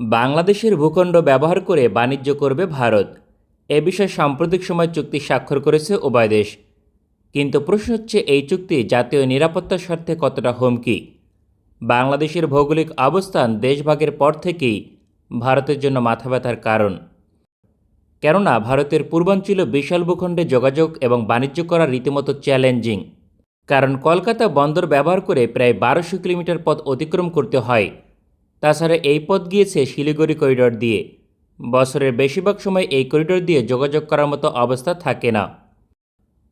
বাংলাদেশের ভূখণ্ড ব্যবহার করে বাণিজ্য করবে ভারত। এ বিষয়ে সাম্প্রতিক সময় চুক্তি স্বাক্ষর করেছে উভয় দেশ। কিন্তু প্রশ্ন হচ্ছে, এই চুক্তি জাতীয় নিরাপত্তার স্বার্থে কতটা হুমকি? বাংলাদেশের ভৌগোলিক অবস্থান দেশভাগের পর থেকেই ভারতের জন্য মাথা ব্যথার কারণ। কেননা, ভারতের পূর্বাঞ্চল বিশাল ভূখণ্ডে যোগাযোগ এবং বাণিজ্য করা রীতিমতো চ্যালেঞ্জিং। কারণ কলকাতা বন্দর ব্যবহার করে প্রায় বারোশো কিলোমিটার পথ অতিক্রম করতে হয়। তাছাড়া এই পথ গিয়েছে শিলিগুড়ি করিডর দিয়ে। বছরের বেশিরভাগ সময় এই করিডর দিয়ে যোগাযোগ করার মতো অবস্থা থাকে না।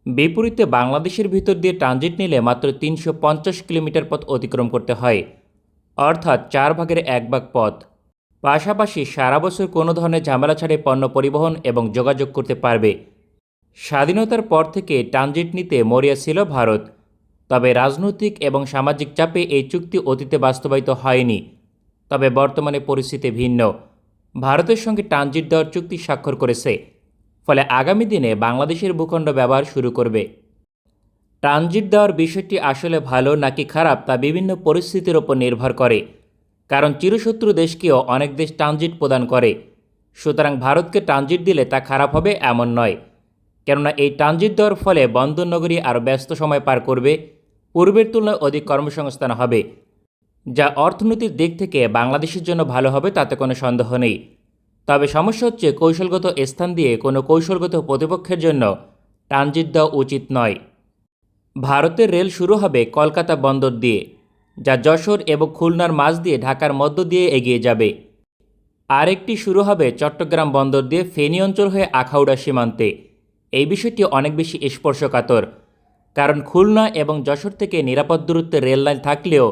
বিপরীতে বাংলাদেশের ভিতর দিয়ে ট্রানজিট নিলে মাত্র তিনশো পঞ্চাশ কিলোমিটার পথ অতিক্রম করতে হয়। অর্থাৎ চার ভাগের এক ভাগ পথ। পাশাপাশি সারা বছর কোনো ধরনের ঝামেলা ছাড়াই পণ্য পরিবহন এবং যোগাযোগ করতে পারবে। স্বাধীনতার পর থেকে ট্রানজিট নিতে মরিয়া ছিল ভারত। তবে রাজনৈতিক এবং সামাজিক চাপে এই চুক্তি অতীতে বাস্তবায়িত হয়নি। তবে বর্তমানে পরিস্থিতি ভিন্ন। ভারতের সঙ্গে ট্রানজিট দেওয়ার চুক্তি স্বাক্ষর করেছে। ফলে আগামী দিনে বাংলাদেশের ভূখণ্ড ব্যবহার শুরু করবে। ট্রানজিট দেওয়ার বিষয়টি আসলে ভালো নাকি খারাপ তা বিভিন্ন পরিস্থিতির ওপর নির্ভর করে। কারণ চিরশত্রু দেশকেও অনেক দেশ ট্রানজিট প্রদান করে। সুতরাং ভারতকে ট্রানজিট দিলে তা খারাপ হবে এমন নয়। কেননা এই ট্রানজিট দেওয়ার ফলে বন্দরনগরী আরও ব্যস্ত সময় পার করবে। পূর্বের তুলনায় অধিক কর্মসংস্থান হবে। যা অর্থনীতির দিক থেকে বাংলাদেশের জন্য ভালো হবে তাতে কোনো সন্দেহ নেই। তবে সমস্যা হচ্ছে কৌশলগত স্থান দিয়ে কোনো কৌশলগত প্রতিপক্ষের জন্য ট্রানজিট দেওয়া উচিত নয়। ভারতের রেল শুরু হবে কলকাতা বন্দর দিয়ে, যা যশোর এবং খুলনার মাঝ দিয়ে ঢাকার মধ্য দিয়ে এগিয়ে যাবে। আরেকটি শুরু হবে চট্টগ্রাম বন্দর দিয়ে ফেনী অঞ্চল হয়ে আখাউড়া সীমান্তে। এই বিষয়টি অনেক বেশি স্পর্শকাতর, কারণ খুলনা এবং যশোর থেকে নিরাপদ দূরত্বে রেল লাইন থাকলেও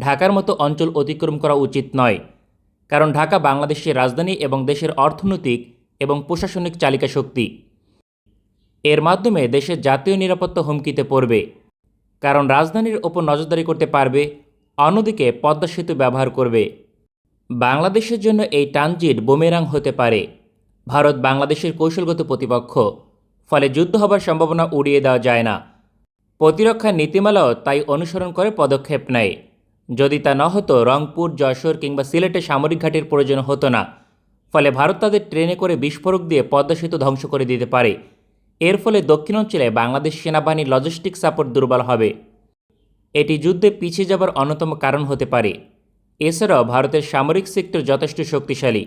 ঢাকার মতো অঞ্চল অতিক্রম করা উচিত নয়। কারণ ঢাকা বাংলাদেশের রাজধানী এবং দেশের অর্থনৈতিক এবং প্রশাসনিক চালিকা শক্তি। এর মাধ্যমে দেশের জাতীয় নিরাপত্তা হুমকিতে পড়বে। কারণ রাজধানীর ওপর নজরদারি করতে পারবে, অন্যদিকে পদ্মা সেতু ব্যবহার করবে। বাংলাদেশের জন্য এই ট্রানজিট বোমেরাং হতে পারে। ভারত বাংলাদেশের কৌশলগত প্রতিপক্ষ। ফলে যুদ্ধ হবার সম্ভাবনা উড়িয়ে দেওয়া যায় না। প্রতিরক্ষা নীতিমালাও তাই অনুসরণ করে পদক্ষেপ নেয়। যদি তা না হতো রংপুর, যশোর কিংবা সিলেটে সামরিক ঘাটির প্রয়োজন হতো না। ফলে ভারত তাদের ট্রেনে করে বিস্ফোরক দিয়ে পদ্মা সেতু ধ্বংস করে দিতে পারে। এর ফলে দক্ষিণাঞ্চলে বাংলাদেশ সেনাবাহিনীর লজিস্টিক সাপোর্ট দুর্বল হবে। এটি যুদ্ধে পিছিয়ে যাবার অন্যতম কারণ হতে পারে। এছাড়াও ভারতের সামরিক সেক্টর যথেষ্ট শক্তিশালী,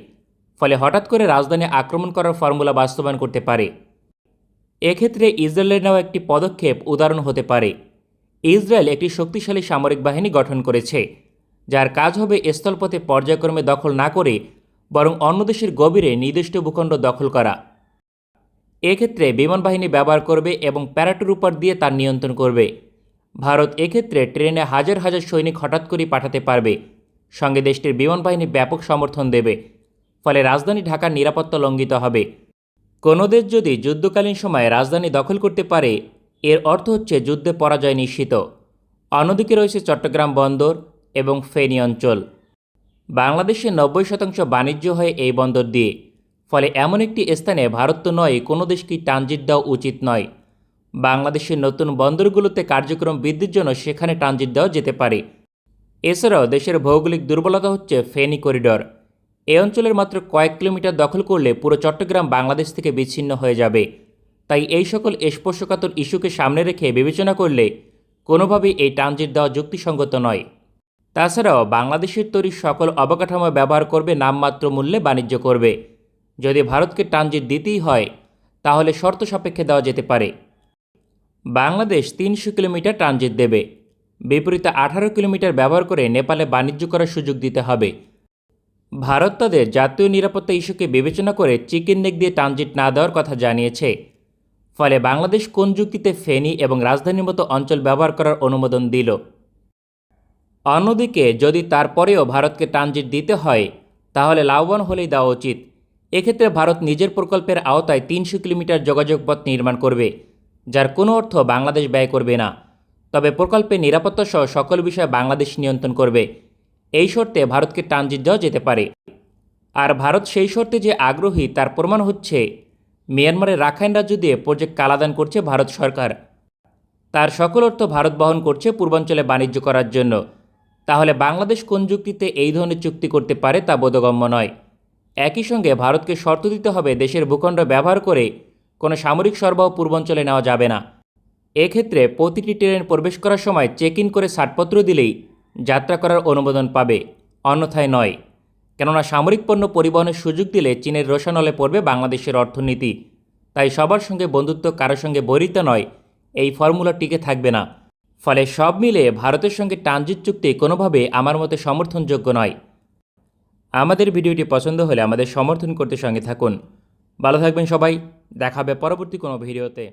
ফলে হঠাৎ করে রাজধানী আক্রমণ করার ফর্মুলা বাস্তবায়ন করতে পারে। এক্ষেত্রে ইসরায়েলের নেওয়া একটি পদক্ষেপ উদাহরণ হতে পারে। ইসরায়েল একটি শক্তিশালী সামরিক বাহিনী গঠন করেছে, যার কাজ হবে স্থলপথে পর্যায়ক্রমে দখল না করে বরং অন্য দেশের গভীরে নির্দিষ্ট ভূখণ্ড দখল করা। এক্ষেত্রে বিমান বাহিনী ব্যবহার করবে এবং প্যারাটুর উপর দিয়ে তার নিয়ন্ত্রণ করবে। ভারত এক্ষেত্রে ট্রেনে হাজার হাজার সৈনিক হঠাৎ করেই পাঠাতে পারবে। সঙ্গে দেশটির বিমান বাহিনী ব্যাপক সমর্থন দেবে, ফলে রাজধানী ঢাকার নিরাপত্তা লঙ্ঘিত হবে। কোনো দেশ যদি যুদ্ধকালীন সময়ে রাজধানী দখল করতে পারে এর অর্থ হচ্ছে যুদ্ধে পরাজয় নিশ্চিত। অন্যদিকে রয়েছে চট্টগ্রাম বন্দর এবং ফেনী অঞ্চল। বাংলাদেশের নব্বই শতাংশ বাণিজ্য হয় এই বন্দর দিয়ে। ফলে এমন একটি স্থানে ভারত তো নয়, কোনো দেশকেই ট্রানজিট দেওয়া উচিত নয়। বাংলাদেশের নতুন বন্দরগুলোতে কার্যক্রম বৃদ্ধির জন্য সেখানে ট্রানজিট দেওয়া যেতে পারে। এছাড়াও দেশের ভৌগোলিক দুর্বলতা হচ্ছে ফেনী করিডর। এ অঞ্চলের মাত্র কয়েক কিলোমিটার দখল করলে পুরো চট্টগ্রাম বাংলাদেশ থেকে বিচ্ছিন্ন হয়ে যাবে। তাই এই সকল স্পর্শকাতর ইস্যুকে সামনে রেখে বিবেচনা করলে কোনোভাবেই এই ট্রানজিট দেওয়া যুক্তিসঙ্গত নয়। তাছাড়াও বাংলাদেশের তৈরি সকল অবকাঠামো ব্যবহার করবে নামমাত্র মূল্যে বাণিজ্য করবে। যদি ভারতকে ট্রানজিট দিতেই হয়, তাহলে শর্ত সাপেক্ষে দেওয়া যেতে পারে। বাংলাদেশ তিনশো কিলোমিটার ট্রানজিট দেবে। বিপরীতে আঠারো কিলোমিটার ব্যবহার করে নেপালে বাণিজ্য করার সুযোগ দিতে হবে। ভারত তাদের জাতীয় নিরাপত্তা ইস্যুকে বিবেচনা করে চিকেন নেক দিয়ে ট্রানজিট না দেওয়ার কথা জানিয়েছে। ফলে বাংলাদেশ কোন যুক্তিতে ফেনী এবং রাজধানীর মতো অঞ্চল ব্যবহার করার অনুমোদন দিল। অন্যদিকে, যদি তারপরেও ভারতকে ট্রানজিট দিতে হয়, তাহলে লাভবান হলেই দেওয়া উচিত। এক্ষেত্রে ভারত নিজের প্রকল্পের আওতায় তিনশো কিলোমিটার যোগাযোগ পথ নির্মাণ করবে, যার কোনো অর্থ বাংলাদেশ ব্যয় করবে না। তবে প্রকল্পের নিরাপত্তা সহ সকল বিষয়ে বাংলাদেশ নিয়ন্ত্রণ করবে। এই শর্তে ভারতকে ট্রানজিট দেওয়া যেতে পারে। আর ভারত সেই শর্তে যে আগ্রহী, তার প্রমাণ হচ্ছে মিয়ানমারের রাখাইন রাজ্য দিয়ে প্রজেক্ট কালাদান করছে ভারত সরকার। তার সকল অর্থ ভারত বহন করছে পূর্বাঞ্চলে বাণিজ্য করার জন্য। তাহলে বাংলাদেশ কোন যুক্তিতে এই ধরনের চুক্তি করতে পারে তা বোধগম্য নয়। একই সঙ্গে ভারতকে শর্ত দিতে হবে দেশের ভূখণ্ড ব্যবহার করে কোনো সামরিক সরবরাহ পূর্বাঞ্চলে নেওয়া যাবে না। এক্ষেত্রে প্রতিটি ট্রেন প্রবেশ করার সময় চেক ইন করে ছাড়পত্র দিলেই যাত্রা করার অনুমোদন পাবে। অন্যথায় নয়। কেননা সামরিক পণ্য পরিবহনের সুযোগ দিলে চীনের রোশানলে পড়বে বাংলাদেশের অর্থনীতি। তাই সবার সঙ্গে বন্ধুত্ব কারোর সঙ্গে বরিত নয়, এই ফর্মুলা টিকে থাকবে না। ফলে সব মিলে ভারতের সঙ্গে ট্রানজিট চুক্তি কোনোভাবে আমার মতে সমর্থনযোগ্য নয়। আমাদের ভিডিওটি পছন্দ হলে আমাদের সমর্থন করতে সঙ্গে থাকুন। ভালো থাকবেন সবাই দেখাবে পরবর্তী কোনো ভিডিওতে।